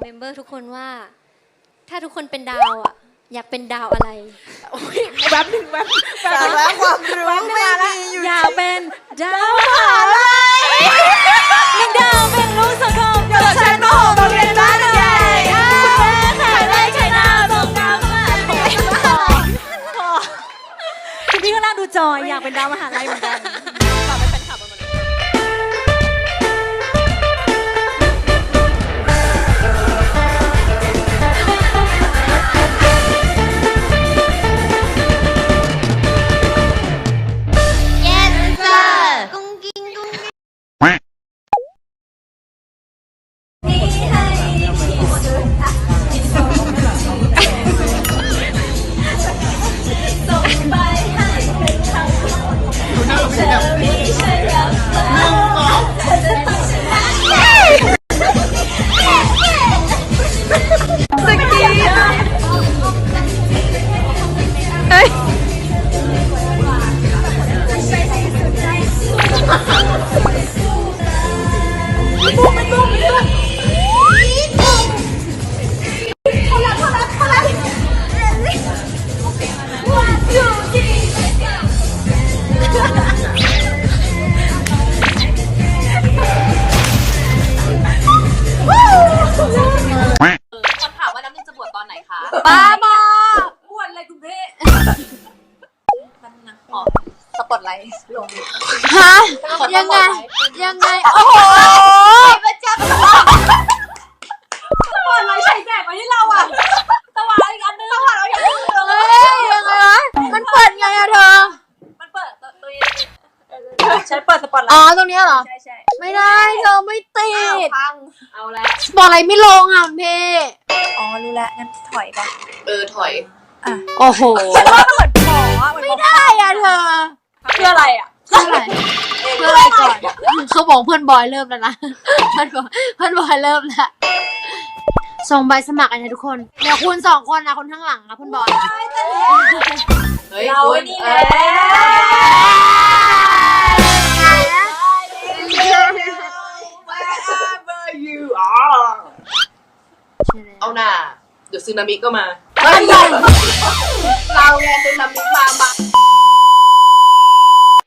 เมมเบอร์ทุกคนว่า ถ้าทุกคนเป็นดาวอะ อยากเป็นดาวอะไร แป๊บหนึ่งแป๊บแป๊บสาหนึ่งระความรู้ไม่มีอยู่อยากเป็นดาวมหาลัยเป็นดาวเป็นลูกสังคมเดี๋ยวฉันโมโหโรงเรียนบ้านใหญ่คุณแม่ขายไร่ขายนาส่งดาวมาคุณพี่ก็น่าดูจอยอยากเป็นดาวมหาลัยเหมือนกัน บอกอะไรไม่ลงอะคุณพี่อ๋อรู้แล้วงั้นถอยก่อนเออถอยโอ้โหฉันว่ามันเหมือนหมออะเหมือนหมอไม่ได้อะเธอเพื่ออะไรอะเพื่ออะไรเพื่ออะไรก่อนเขาบอกเพื่อนบอยเริ่มแล้วนะเพื่อนบอยเพื่อนบอยเริ่มแล้วส่งใบสมัครกันนะทุกคนเดี๋ยวคุณสองคนนะคนข้างหลังนะคุณบอย เฮ้ยเราไอ้นี่แหละ เอาหน่าเดี๋ยวซึนามิก็มาไม่ใหญ่เราไงซึนามิมามา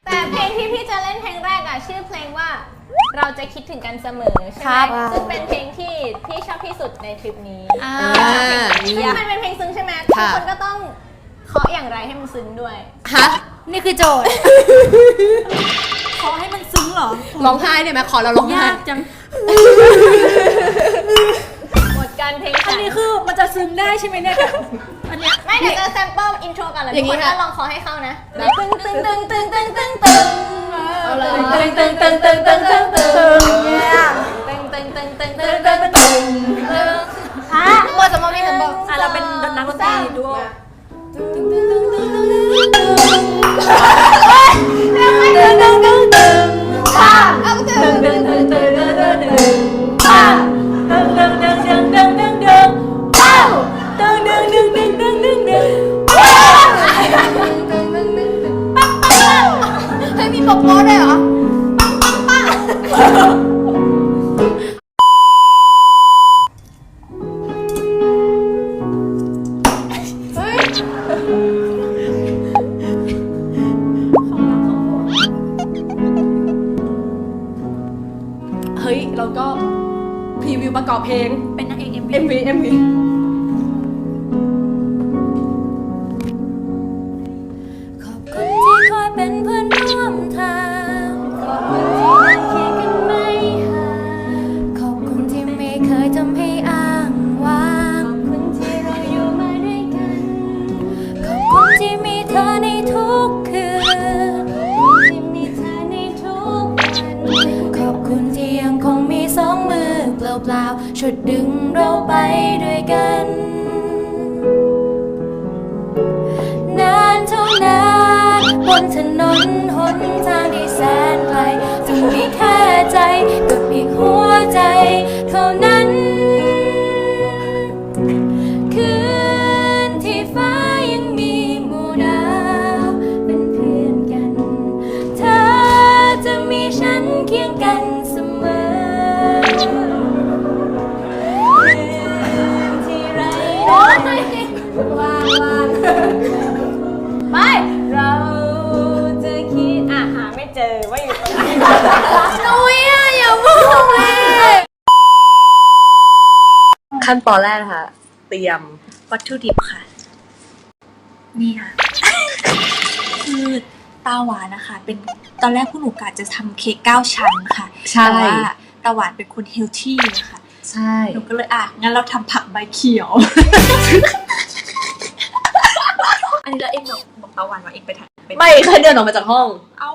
แต่เพลงที่พี่จะเล่นเพลงแรกอะชื่อเพลงว่าเราจะคิดถึงกันเสมอใช่ไหมซึ่งเป็นเพลงที่พี่ชอบที่สุดในทริปนี้อ่าซึ่งมันเป็นเพลงซึ้งใช่ไหมทุกคนก็ต้องเคาะอย่างไรให้มันซึ้งด้วยฮะนี่คือโจทย์ขอให้มันซึ้งเหรอร้องไห้ได้ไหมขอเราร้องไห้ยากจังหมด การเพลงอันฉันนี้คือมันจะซึ้งได้ใช่ไหมเนี่ยกับอันเนี้ยไม่เดี๋ยวจะแซมเปิลอินโทรกันแล้วอทุย่ากงคงี้นค่ะก็ลองเคาะให้เข้านะตึงตึงตึงตึงตึงตึงตึงเอาเลยตึงตึงตึงตึงตึงตึงตึงตึงตึงตึงตึงตึงตึงตึงตึงฮะบอสมองไม่กันบอกอะเราเป็นนักดนตรีดูเอาตึงตึงตึงตึงตึงตึงตึงดึ ฮ้ยเราก็พรีวิวประกอบเพลง เป็นนางเอก MV MV MV ขอบคุณที่คอยเป็นเพื่อนร่วมทาง ขอบคุณที่นั่งเคียงกันไม่ห่างขอบคุณที่ไม่เคยทำให้อ้างว้าง ขอบคุณที่เราอยู่มาด้วยกัน ขอบคุณที่มีเธอในทุกคืนาวช่วยดึงเราไปด้วยกัน นานเท่านานบนถนนหนทางที่แสนไกลจะมีแค่ใจกับอีกหัวใจ เท่านั้น ขั้นตอนแรกนะคะ เตรียมวัตถุดิบค่ะ นี่ค่ะ คือตาหวานนะคะ เป็นตอนแรกพวกหนูกะจะทำเค้กเก้าชั้นค่ะใช่ แต่ว่าตาหวานเป็นคนเฮลที่นะคะใช่ หนูก็เลยอะงั้นเราทำผักใบเขียว อันนี้แล้วเองบอกบอกตาหวานว่าเองไปทำเป็นไม่เคยเดินออกมาจากห้องเอา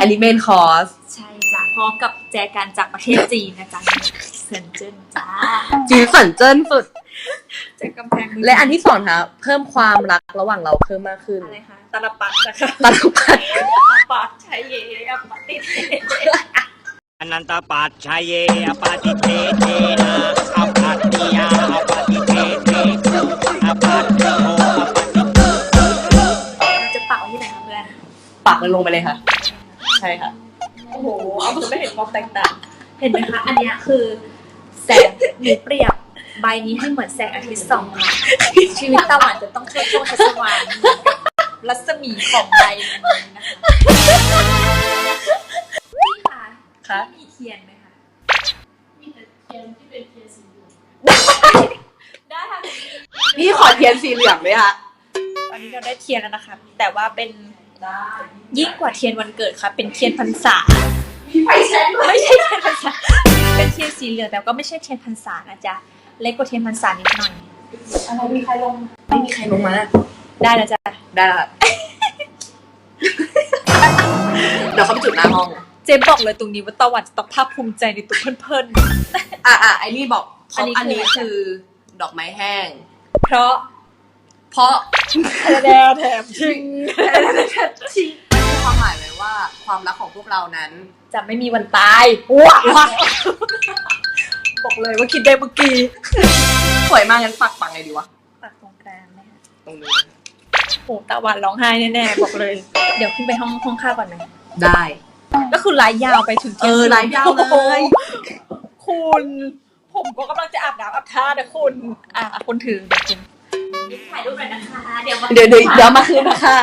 อันนี้เมนคอร์ส ใช่จ้ะพร้อมกับแจกันจากประเทศจีนนะจ๊ะ เซนเจิ้นจ้าจีสันเจิ้นสุด จากกำแพงเมืงและอันที่สองค่ะเพิ่มความรักระหว่างเราเพิ่มมากขึ้นอะไรคะตาลปัดนะคะตาลุปัดตาลปัดใช้เย่อปฏิเทอนันตปัจชัยเยอปาติเทเทนะอปัตติยาอปาติเทเทอปัตติโมอปาติเราจะปักไว้ที่ไหนคะเพื่อนปักมันลงไปเลยค่ะ ใช่ค่ะ โอ้โห เอาคือไม่เห็นความแตกต่าง เห็นไหมคะ อันเนี้ยคือ แสงหนูเปรียบใบนี้ให้เหมือนแสงอาทิตย์ส่องค่ะชีวิตตะวันจะต้องเชิดโชคชัชวานเหมือนกับรัศมีของใบนี้นะคะพี่คะค่ะมีเทียนไหมคะได้ค่ะพี่ขอเทียนสีเหลืองด้วยค่ะตอนนี้เราได้เทียนแล้วนะคะ แต่ว่าเป็นยิ่งกว่าเทียนวันเกิดค่ะ เป็นเทียนพรรษาไม่ใช่ไม่ใช่เทียนพรรษา เป็นเทียนสีเหลืองแต่ก็ไม่ใช่เทียนพรรษานะจ๊ะ เล็กกว่าเทียนพรรษานิดหน่อยอะไรมีใครลงไม่มีใครลงมา ได้แล้วจ้ะได้ละเดี๋ยวเขาไปจุดหน้าห้อง เจมบอกเลยตรงนี้ว่าตะวันจะต้องภาคภูมิใจในตัวเพื่อนอะอะไอ้นี่บอกเพอันราะนี้อันนี้คือคือดอกไม้แห้งๆเพราะ เพราะแดวแถมชิงมันมี ความหมายไว้ว่าความรักของพวกเรานั้น จะไม่มีวันตายว้าบอกเลยว่าคิดได้เมื่อกี้สวยมากงั้นปักปังไงดีวะปากตรงกลางไหมคะตรงนี้โอ้ตะวันร้องไห้แน่ๆบอกเลย เดี๋ยวขึ้นไปห้องห้องข้าวก่อนไหมได้ก็คือไลฟ์ยาวไปถึงเออไลฟ์ยาวเลยโอ้โหคุณผมก็กำลังจะอาบน้ำอาบท่านะคุณอะอะคุณถือเดี๋ยวคุณถ่ายรูปหน่อยนะคะเดี๋ยวมาเดี๋ยวเดี๋ยวเดี๋ยวมาคืนนะคะ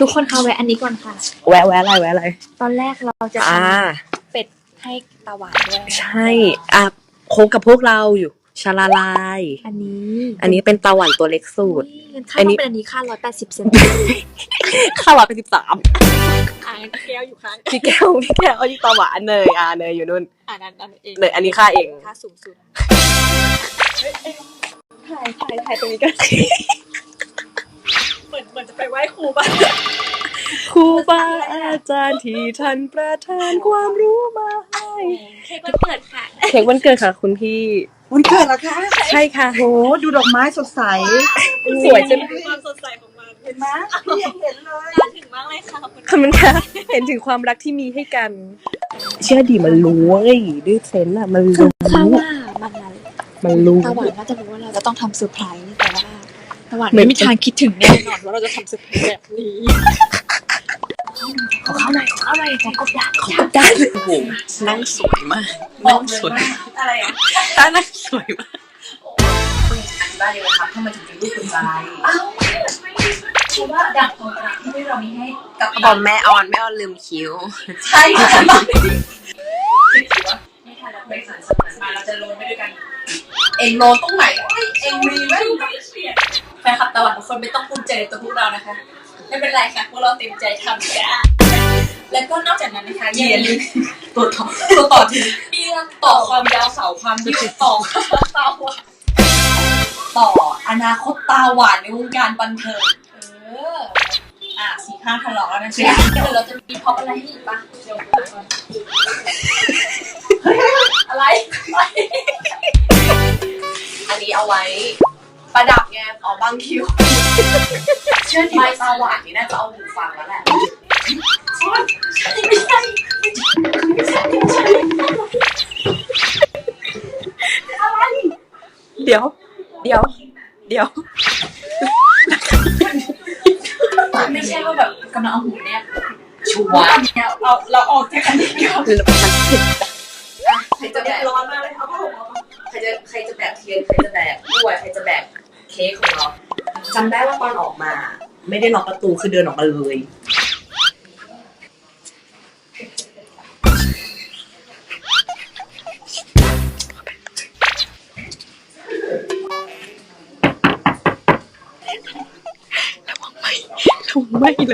ทุกคนคะแวะอันนี้ก่อนค่ะ แวะแวะอะไรแวะอะไรตอนแรกเราจะทอ่าำเป็ดให้ตาหวานด้วยใช่อะโคกกับพวกเราอยู่ชาลาลาย อันนี้อันนี้เป็นตาหวานตัวเล็กสุดเงินค่าอันต้นี้ องเป็นอันนี้ค่าร้อยแปดสิบเซนค่าร้อยเป็นสิบสามอ่านแก้วอยู่ค่ะพี่แก้วพี่แก้วเอาที่ตาหวานเนยอ่าเนยอยู่นู่น อ่านอันนั้นเองเนยอันนี้ค่าเอง ค่าสูงสุดเฮ้ยเอ้ยถ่ายถ่ายถ่ายตรงนี้กันเห มือนเหมือนจะไปไหว้ครูป่ะครูบาอาจารย์ที่ท่านประทานความรู้มาให้เค้กวันเกิดค่ะเค้กวันเกิดค่ะ คุณพี่ วันเกิดเหรอคะ ใช่ค่ะโหดูดอกไม้สดใส สวยใช่ไหมความสดใสของมันเห็นไหมพี่ยังเห็นเลยถึงมากเลยค่ะขอบคุณขอบคุณค่ะ เห็นถึงความรักที่มีให้กัน เชื่อดีมันรู้เว้ยด้วยเซนส์อะมันรู้ข้าว่ามันนั้นมันรู้ตาหวานน่าจะรู้ว่าเราจะต้องทำเซอร์ไพรส์แต่ว่า ตาหวานเหมือนไม่มีทางคิดถึงแน่นอนว่าเราจะทำเซอร์ไพรส์แบบนี้ ขอเข้าหน่อยขออะไรขอกบดานขอได้โอ้โหนั่งสวยมากนั่งสวยอะไรอะตานั่งสวยมากคุณอธิบายยังไงครับถ้ามันถึงเป็นรูปหัวใจเพราะว่าดังของรักที่เรามีให้กับบอกแม่ออนแม่ออนลืมคิ้ว ใช่ค่ะไม่ทันแล้วไปสารสมานมาเราจะลงไปด้วยกัน เองโลตรงไหนเองมีไหม แฟนคลับตะวันทุกคนไม่ต้องภูมิใจในตัวพวกเรานะคะ ไม่เป็นไรค่ะพวกเราเต็มใจทำจ้าแล้วก็นอกจากนั้นนะคะยังอย่าลืมตัวต่อตัวต่อทีเรื่องต่อความยาวเสาความยืดต่อตาหวานต่ออนาคตตาหวานในวงการบันเทิงเอออะสี่ห้าทะเลาะแล้วนะเชียเดี๋ยวเราจะมีพ็อปอะไรให้อีกปะเดี๋ยวก่อนอะไรอันนี้เอาไว้ ประดับไงอ๋อบางคิวเชื่อทีว่าตาหวานนี่น่าจะเอาหูฟังแล้วแหละไม่ใช่เดี๋ยว เดี๋ยว เดี๋ยว ไม่ใช่ว่าแบบกำลังเอาหูเนี่ยชัวร์เนี่ยเราเราออกจากอันนี้ก่อนมันผิดใครจะแบกร้อนมากเลยเอาผ้าห่มเอามาใครจะใครจะแบกเทียนใครจะแบกกล้วยใครจะแบก ค้กของเราจำได้ว่าตอนออกมา ไม่ได้ล็อกประตูคือเดินออกมาเลย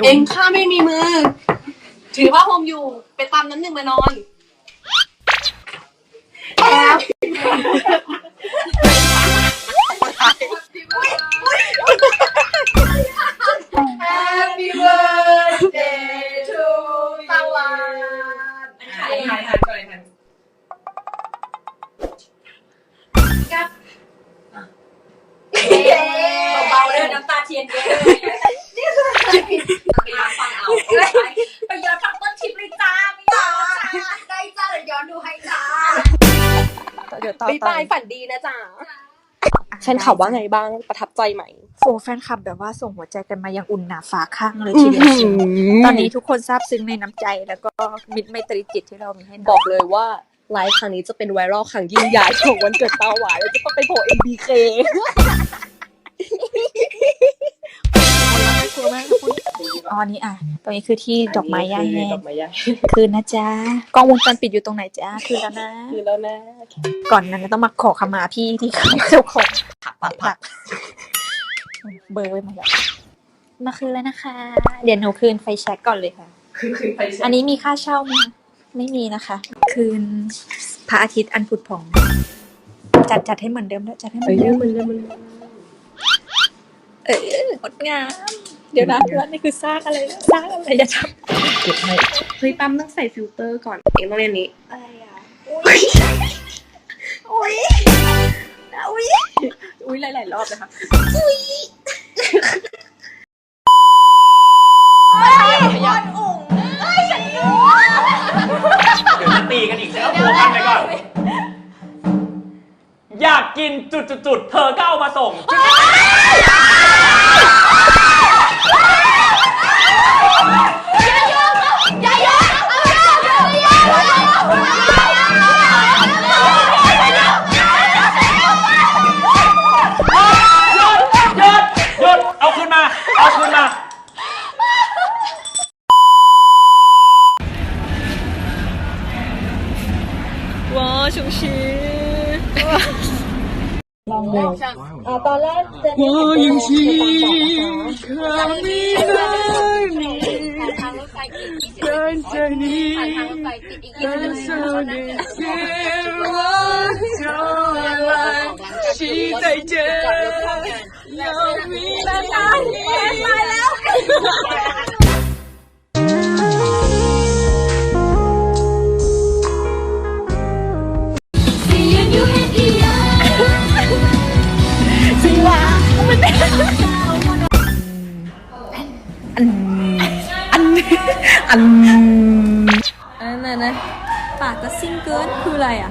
เองข้าไม่มีมือ ถือว่าโฮมอยู่ ไปตามน้ำหนึ่งมานอนแล้ว Happy birthday to ตะวันถ่ายถ่ายถ่ายก่อนถ่ายเบาๆเลยน้ำตาเทียนเยอะไปย้อนฟังเอาไปย้อนฟังต้นคลิปเลยจ้าไม่ย้อนได้จ้าเดี๋ยวย้อนดูให้จ้าเดี๋ยวต่อบ๊ายต่อบายฝันดีนะจ๊ะ ฉันขับว่าไงบ้างประทับใจไหมโอ้แฟนคลับแบบว่าส่งหัวใจกันมาอย่างอุ่นหนาฝาข้างเลยทีเดียวเชียวตอนนี้ทุกคนซาบซึ้งในน้ำใจแล้วก็มิตรไมตรีจิตที่เรามีให้บน้อองกเลยว่าไลฟ์ครั้งนี้จะเป็นไวรัลครั้งยิ่งใหญ่ของวันเกิดตาหวานแล้วจะต้องไปโผล่ MBK กลัวมากคุณ อ๋อนี่อะ ตรงนี้คือที่ดอกไม้ย่างแห้งดอกไม้ย่างคืนนะจ๊ะกล้องวงจรปิดอยู่ตรงไหนจ๊ะคืนแล้วนะ คือแล้วนะ ก่อนนั้นต้องมาขอขมาพี่ที่เขาเจ้าของผักผักผักเบอร์ไว้หมดแล้วมาคืนแล้วนะคะ เดี๋ยวหนูคืนไฟแช็กก่อนเลยค่ะคือคือไปอันนี้มีค่าเช่าไหมคะไม่มีนะคะ คืนพระอาทิตย์อันผุดผ่องจัดจัดให้เหมือนเดิมด้วยจัดให้เหมืเอ้อยนเดิมมันเลยมันเอองดงาม เดี๋ยวนะแล้วนี่คือสร้างอะไรนะสร้างอะไรอย่าทเก็บให้เฮ้ยปั๊มต้องใส่ฟิลเตอร์ก่อน เองต้องเรียนนี้ำอะไรอะอุ้ยอุ้ยอุ้ยหลายๆรอบเลยค่ะเดี๋ยวจะตีกันอีกแล้วโผล่กันไปก่อน อยากกินจุดๆๆเธอก็เอามาส่ง 我用心看你的脸，看着你，看着你，千万将来期待着，要你的大年。 อันนั้นนะปากจะซิ่งเกินคืออะไรอะ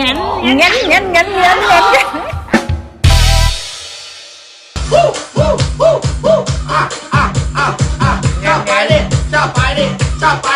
งั้นงั้นงั้นงั้นงั้นงั้นจับไปดิจับไปดิจับไปดิ